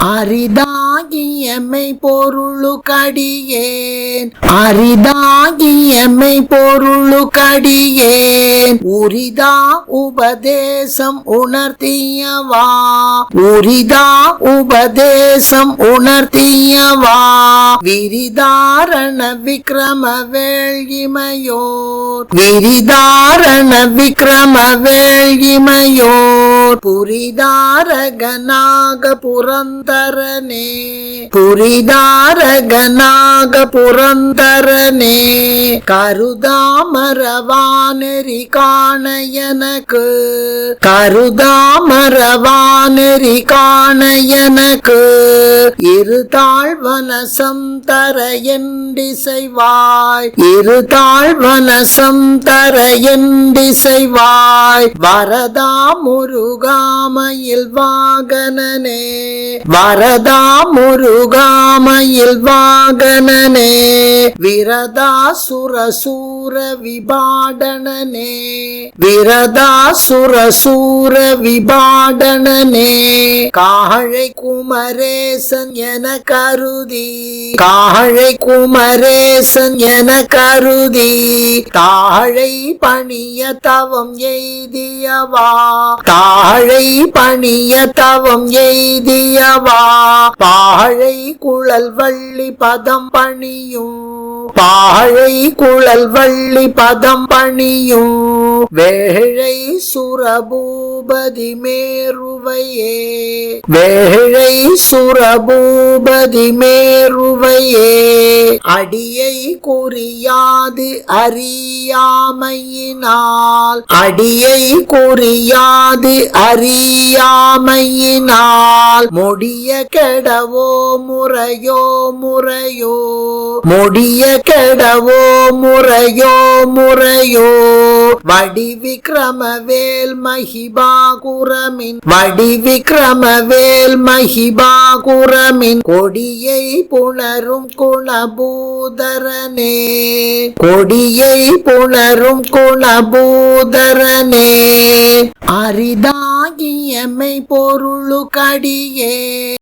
Arida. அரிதாகியமை பொருளுக்கடியேன் அரிதாகியமை பொருளுக்கடியேன் உரிதா உபதேசம் உணர்த்தியவா. உரிதா உபதேசம் உணர்த்தியவா. விரிதாரண விக்ரம வேள்கிமையோர். விரிதாரண விக்ரம வேள்கிமையோர். புரிதாரகனாக புரந்தரனே புரிதாரகனாக புரந்தரனே கருதாமரவானெறி காண எனக்கு கருதாமரவானெறி காண எனக்கு இருதாழ்வனசம் தர எண்டிசைவாய் இருதாழ்வனசம் தர எண்டிசைவாய் வரதா முருகாமையில் வாகனனே வரதா முருகாமையில் வாகனனே விரதாசுரசூர விபாடனனே விரதா விபாடனனே. காழை குமரேசன் என கருதி காழை குமரேசன் என கருதி தாழை பணிய தவம் எய்தியவா தாழை பணிய தவம் எய்தியவா பா பாழை குழல் வள்ளி பதம் பணியும். பாழை குழல் வள்ளி பதம் பணியும். வேழை சுரபூபதி மேருவையே. வேழை சுரபூபதி மேருவையே. அடியை குறியாது அறியாமையினால். அடியை குறியாது அறியாமையினால். முடிய கெடவோ முறையோ முறையோ. முடிய கெடவோ முறையோ முறையோ. வடி விக்ரமவேல் மகிபாகுரமின் வடி விக்ரமவேல் மகிபாகுரமின் கொடியை புணரும் குணபூதரனே. கொடியை புணரும் குணபூதரனே. அரிதாகியமை பொருளு கடியே